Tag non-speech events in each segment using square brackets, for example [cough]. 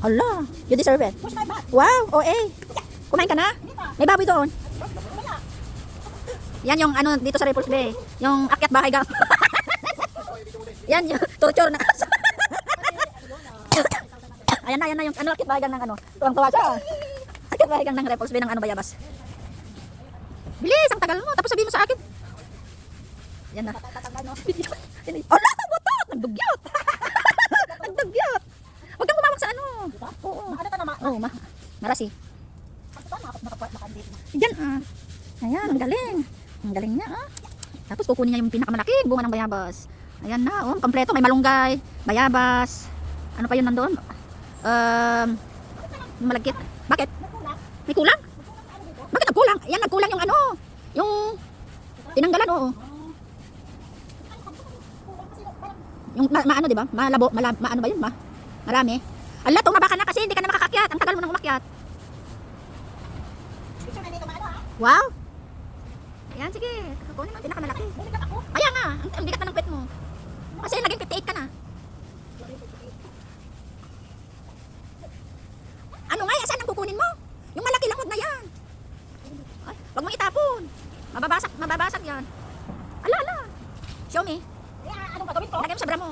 Hala, you deserve it. Wow, OA. Kumain ka na? May baboy doon. Yan yung ano dito sa Repulse Bay. Yung akyat bahay gang. [laughs] yan yung torture na aso. [laughs] ayan na, ayan na yung ano akyat bahay gang ng ano. Tuwang-tuwa siya. Akyat bahay gang ng Repulse Bay ng ano bayabas. Bilis, ang tagal mo. Tapos sabihin mo sa akin. Yan na. [laughs] Ala, butot! Nagdugyot! Huwag kang bumawak sa ano. Oo. Oo, ma. Marasi. Yan ah. Ayan, ang galing. Ang galing niya ah. Tapos kukunin niya yung pinakamalaking bunga ng bayabas. Ayan na, oh, kompleto. May malunggay, bayabas. Ano pa yun nandoon? Um, malagkit. Bakit? May kulang? Bakit nagkulang? Yan, nagkulang yung ano. Yung tinanggalan, oo. Yung ma, ma ano, di ba? Malabo, mala, ma, ano ba yun, ma? Marami. Ala, tumaba ka na kasi hindi ka na makakakyat. Ang tagal mo nang umakyat. Wow! Ayan, sige. Kukunin mo ang pinakamalaki. Ayan nga, ang, ang bigat na ng pet mo. Kasi naging 58 ka na. Ano nga, saan ang kukunin mo? Yung malaki lang, wag na yan. Ay, wag mong itapon. Mababasag, mababasag yan. Ala, ala. Show me. Lagay mo sa bra mo.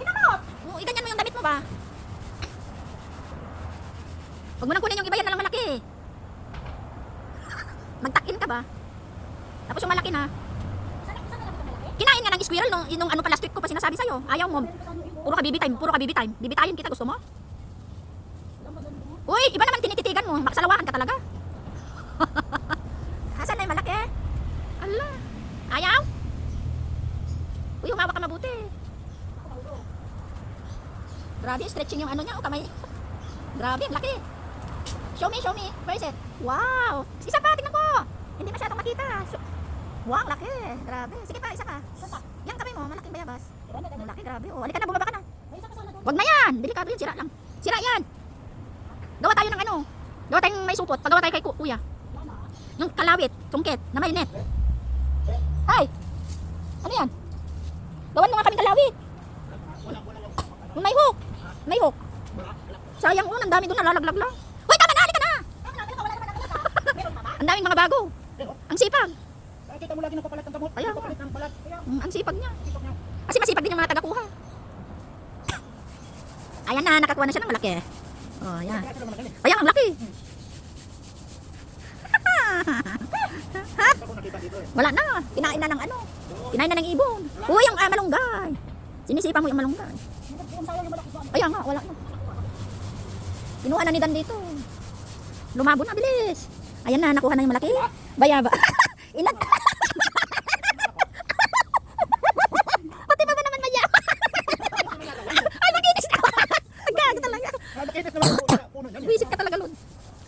Kinamot! Oo, iganyan mo yung damit mo ba? Huwag mo nang kunin yung iba yan na lang malaki. Magtakin ka ba? Tapos yung malaki na. Kinain nga ng squirrel nung, nung ano pa last week ko pa sinasabi sa'yo. Ayaw mo. Puro ka baby time, puro ka baby time. Bibitayin kita, gusto mo? Uy, iba naman tinititigan mo. Makasalawahan ka talaga. [laughs] Asan na yung malaki? Ala. Ayaw? Uy, humawak ka mabuti. Grabe, stretching yung ano niya, o kamay. [laughs] Grabe, laki. Show me, show me. Where is it? Wow! Isa pa, tingnan ko. Hindi masyadong makita. So- wow, laki. Grabe. Sige pa, isa pa. Yan kamay mo, malaking bayabas. Ang laki, grabe. Oh, halika na, bumaba ka na. Wag na yan. Delikado yan, sira lang. Sira yan. Gawa tayo ng ano. Gawa tayong may supot. Pagawa tayo kay ku- kuya. Yung kalawit, tungkit, na may net. Ay! Ano yan? Gawan mo nga kaming kalawit. May hook. May hook. Sayang oh, ang dami doon nalalaglag lang. Hoy, tama na, halika na. Ang daming mga bago. Ang sipag. Kita mo lagi ng gamot. Nagpapalit ng balat. Kaya, Mm, ang sipag niya. Kasi masipag din yung mga tagakuha. Ayan na, nakakuha na siya ng malaki. Oh, ayan. Ayan, ang laki. Nakita eh. Wala na. Kinain na ng ano. Kinain na ng ibon. Uy, ang ah, malunggay. Sinisipa mo yung malunggay. Ayan nga, wala na. Kinuha na ni Dan dito. Lumabo na, bilis. Ayan na, nakuha na yung malaki. Bayaba. Ilan? [laughs] [laughs] Pati ba ba naman mayaba? [laughs] Ay, makinis na. Gago talaga. Makinis naman puno, niyan. Wisit ka talaga, Lord.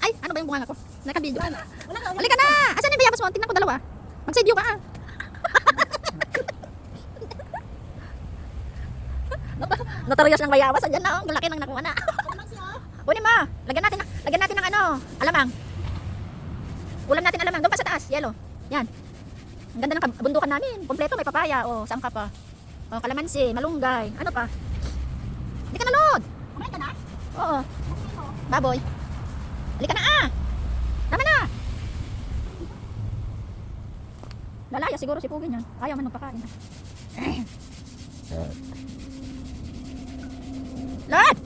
Ay, ano ba yung bunga ko? Naka-video. Halika na! Asan yung bayabas mo? Tingnan ko dalawa. Mag-side view ka ah. Notorious ng bayabas. Ayan na, oh. ang laki ng nakuha na. Kunin mo. Lagyan natin, lagyan natin ng ano, alamang. Ulam natin alamang. Doon pa sa taas, yellow. Yan. Ang ganda ng bundukan namin. Kompleto, may papaya. O, saan ka pa? O, kalamansi, malunggay. Ano pa? Hindi ka na, Lord. Oo. Baboy. Halika na ah! Tama na! Lalaya siguro si Pugin yan. Ayaw man magpakain. [laughs] Lad!